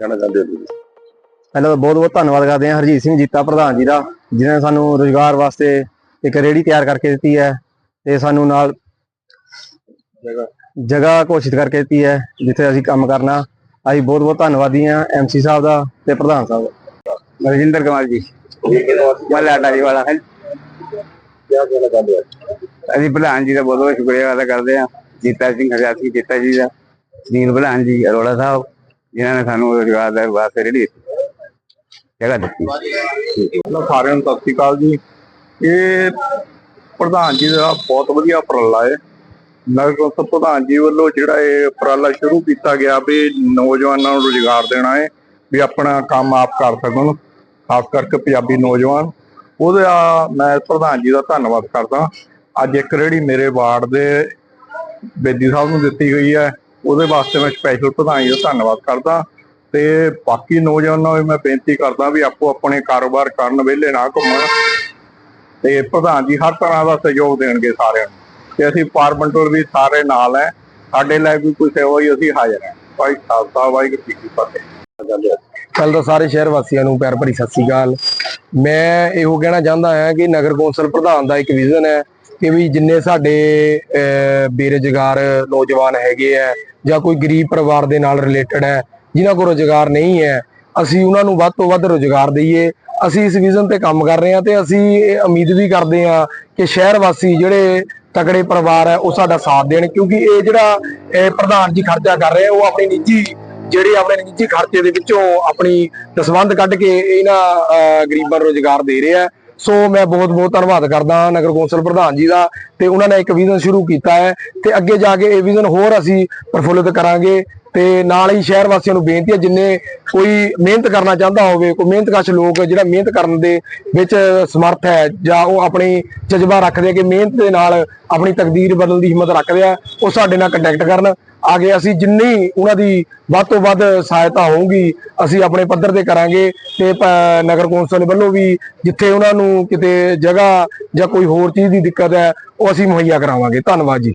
ਕਹਿਣਾ ਚਾਹੁੰਦੇ ਹੋ ਤੁਸੀਂ? ਪਹਿਲਾਂ ਤਾਂ ਬਹੁਤ ਬਹੁਤ ਧੰਨਵਾਦ ਕਰਦੇ ਹਾਂ ਹਰਜੀਤ ਸਿੰਘ ਜੀਤਾ ਪ੍ਰਧਾਨ ਜੀ ਦਾ ਜਿਨ੍ਹਾਂ ਨੇ ਸਾਨੂੰ ਰੋਜ਼ਗਾਰ ਵਾਸਤੇ ਇੱਕ ਰੇੜੀ ਤਿਆਰ ਕਰਕੇ ਦਿੱਤੀ ਹੈ ਤੇ ਸਾਨੂੰ ਨਾਲ ਜਗ੍ਹਾ। ਜਗ੍ਹਾ ਘੋਸ਼ਿਤ ਕਰਕੇ ਦਿੱਤੀ ਹੈ ਜਿੱਥੇ ਅਸੀਂ ਕੰਮ ਕਰਨਾ। ਅਸੀਂ ਬਹੁਤ ਬਹੁਤ ਧੰਨਵਾਦੀ ਹਾਂ ਐਮਸੀ ਸਾਹਿਬ ਦਾ ਤੇ ਪ੍ਰਧਾਨ ਸਾਹਿਬ ਦਾ। ਰਜਿੰਦਰ ਕੁਮਾਰ ਜੀ। ਮੱਲਾ ਡਾਰੀ ਵਾਲਾ। ਹੈ ਕੀ ਕਹਿਣਾ ਚਾਹੁੰਦੇ ਹੋ? ਅਸੀਂ ਪ੍ਰਧਾਨ ਜੀ ਦਾ ਬਹੁਤ ਬਹੁਤ ਸ਼ੁਕਰੀਆ ਅਦਾ ਕਰਦੇ ਹਾਂ। ਜੀਤਾ ਸਿੰਘ ਹਰਿਆਸੀ ਜੀਤਾ ਜੀ ਦਾ ਨੀਲ ਪ੍ਰਧਾਨ ਜੀ ਅਰੋੜਾ ਸਾਹਿਬ। ਜਿਨ੍ਹਾਂ ਨੇ ਸਾਨੂੰ ਰੋਜ਼ਗਾਰ ਦਾ ਵਾਸਤੇ ਰੇੜੀ ਜਗ੍ਹਾ ਦਿੱਤੀ। ਸਾਰਿਆਂ ਨੂੰ ਸਤਿ ਸ਼੍ਰੀ ਅਕਾਲ ਜੀ। ਇਹ ਪ੍ਰਧਾਨ ਜੀ ਦਾ ਬਹੁਤ ਵਧੀਆ ਉਪਰਾਲਾ ਹੈ। ਨਗਰ ਕੌਂਸਲ ਪ੍ਰਧਾਨ ਜੀ ਵੱਲੋਂ ਜਿਹੜਾ ਇਹ ਉਪਰਾਲਾ ਸ਼ੁਰੂ ਕੀਤਾ ਗਿਆ ਵੀ ਨੌਜਵਾਨਾਂ ਨੂੰ ਰੁਜ਼ਗਾਰ ਦੇਣਾ ਹੈ, ਵੀ ਆਪਣਾ ਕੰਮ ਆਪ ਕਰ ਸਕਣ। ਖਾਸ ਕਰਕੇ ਪੰਜਾਬੀ ਨੌਜਵਾਨ। ਉਹਦਾ ਮੈਂ ਪ੍ਰਧਾਨ ਜੀ ਦਾ ਧੰਨਵਾਦ ਕਰਦਾ। ਅੱਜ ਇੱਕ ਰੇੜੀ ਮੇਰੇ ਵਾਰਡ ਦੇ ਬੇਦੀ ਸਾਹਿਬ ਨੂੰ ਦਿੱਤੀ ਗਈ ਹੈ। ਉਹਦੇ ਵਾਸਤੇ ਮੈਂ ਸਪੈਸ਼ਲ ਪ੍ਰਧਾਨ ਜੀ ਦਾ ਧੰਨਵਾਦ ਕਰਦਾ ਤੇ ਬਾਕੀ ਨੌਜਵਾਨਾਂ ਨੂੰ ਮੈਂ ਬੇਨਤੀ ਕਰਦਾ ਵੀ ਆਪੋ ਆਪਣੇ ਕਾਰੋਬਾਰ ਕਰਨ ਵਿਹਲੇ ਨਾ ਘੁੰਮਣ ਤੇ ਪ੍ਰਧਾਨ ਜੀ ਹਰ ਤਰ੍ਹਾਂ ਦਾ ਸਹਿਯੋਗ ਦੇਣਗੇ ਸਾਰਿਆਂ ਨੂੰ। ਤੇ ਅਸੀਂ ਪਾਰਮੈਂਟਰ ਵੀ ਸਾਰੇ ਨਾਲ ਹੈ। ਸਾਡੇ ਲਈ ਵੀ ਕੋਈ ਸੇਵਾ ਹੋਈ ਅਸੀਂ ਹਾਜ਼ਰ ਹੈ। ਭਾਈ ਖਾਲਸਾ, ਵਾਹਿਗੁਰੂ ਜੀ ਕੀ ਫਤਿਹ। ਪਹਿਲਾਂ ਤਾਂ ਸਾਰੇ ਸ਼ਹਿਰ ਵਾਸੀਆਂ ਨੂੰ ਪਿਆਰ ਭਰੀ ਸਤਿ ਸ੍ਰੀ ਅਕਾਲ। ਮੈਂ ਇਹੋ ਕਹਿਣਾ ਚਾਹੁੰਦਾ ਹਾਂ ਕਿ ਨਗਰ ਕੌਂਸਲ ਪ੍ਰਧਾਨ ਦਾ ਇੱਕ ਵਿਜ਼ਨ ਹੈ ਕਿ ਵੀ ਜਿੰਨੇ ਸਾਡੇ ਅਹ, ਬੇਰੁਜ਼ਗਾਰ ਨੌਜਵਾਨ ਹੈਗੇ ਆ ਜਾਂ ਕੋਈ ਗਰੀਬ ਪਰਿਵਾਰ ਦੇ ਨਾਲ ਰਿਲੇਟਡ ਹੈ ਜਿਨ੍ਹਾਂ ਕੋਲ ਰੁਜ਼ਗਾਰ ਨਹੀਂ ਹੈ ਅਸੀਂ ਉਹਨਾਂ ਨੂੰ ਵੱਧ ਤੋਂ ਵੱਧ ਰੁਜ਼ਗਾਰ ਦਈਏ। ਅਸੀਂ ਇਸ ਵਿਜ਼ਨ ਤੇ ਕੰਮ ਕਰ ਰਹੇ ਹਾਂ ਤੇ ਅਸੀਂ ਇਹ ਉਮੀਦ ਵੀ ਕਰਦੇ ਹਾਂ ਕਿ ਸ਼ਹਿਰ ਵਾਸੀ ਜਿਹੜੇ ਤਕੜੇ ਪਰਿਵਾਰ ਹੈ ਉਹ ਸਾਡਾ ਸਾਥ ਦੇਣ ਕਿਉਂਕਿ ਇਹ ਜਿਹੜਾ ਪ੍ਰਧਾਨ ਜੀ ਖਰਚਾ ਕਰ ਰਹੇ ਉਹ ਆਪਣੀ ਨਿੱਜੀ ਜਿਹੜੇ ਆਪਣੇ ਨਿੱਜੀ ਖਰਚੇ ਦੇ ਵਿੱਚੋਂ ਆਪਣੀ ਦਸਵੰਧ ਕੱਢ ਕੇ ਇਹਨਾਂ ਗਰੀਬਾਂ ਨੂੰ ਰੋਜ਼ਗਾਰ ਦੇ ਰਿਹਾ ਸੋ ਮੈਂ ਬਹੁਤ ਬਹੁਤ ਧੰਨਵਾਦ ਕਰਦਾ ਨਗਰ ਕੌਂਸਲ ਪ੍ਰਧਾਨ ਜੀ ਦਾ ਤੇ ਉਹਨਾਂ ਨੇ ਇੱਕ ਵਿਜ਼ਨ ਸ਼ੁਰੂ ਕੀਤਾ ਹੈ ਤੇ ਅੱਗੇ ਜਾ ਕੇ ਇਹ ਵਿਜ਼ਨ ਹੋਰ ਅਸੀਂ ਪ੍ਰਫੁੱਲਿਤ ਕਰਾਂਗੇ ਤੇ ਨਾਲ ਹੀ ਸ਼ਹਿਰ ਵਾਸੀਆਂ ਨੂੰ ਬੇਨਤੀ ਹੈ, ਜਿੰਨੇ ਕੋਈ ਮਿਹਨਤ ਕਰਨਾ ਚਾਹੁੰਦਾ ਹੋਵੇ, ਕੋਈ ਮਿਹਨਤਕਸ਼ ਲੋਕ ਜਿਹੜਾ ਮਿਹਨਤ ਕਰਨ ਦੇ ਵਿੱਚ ਸਮਰਥ ਹੈ ਜਾਂ ਉਹ ਆਪਣੀ ਜਜ਼ਬਾ ਰੱਖਦੇ ਆ ਕਿ ਮਿਹਨਤ ਦੇ ਨਾਲ ਆਪਣੀ ਤਕਦੀਰ ਬਦਲਣ ਦੀ ਹਿੰਮਤ ਰੱਖਦੇ ਆ, ਉਹ ਸਾਡੇ ਨਾਲ ਕੰਟੈਕਟ ਕਰਨ। ਆਗੇ ਅਸੀਂ ਜਿੰਨੀ ਉਹਨਾਂ ਦੀ ਵੱਧ ਤੋਂ ਵੱਧ ਸਹਾਇਤਾ ਹੋਊਗੀ, ਅਸੀਂ ਆਪਣੇ ਪੱਧਰ ਤੇ ਕਰਾਂਗੇ ਤੇ ਨਗਰ ਕੌਂਸਲ ਵੱਲੋਂ ਵੀ ਜਿੱਥੇ ਉਹਨਾਂ ਨੂੰ ਕਿਤੇ ਜਗ੍ਹਾ ਜਾਂ ਕੋਈ ਹੋਰ ਚੀਜ਼ ਦੀ ਦਿੱਕਤ ਹੈ, ਉਹ ਅਸੀਂ ਮੁਹੱਈਆ ਕਰਾਵਾਂਗੇ। ਧੰਨਵਾਦ ਜੀ।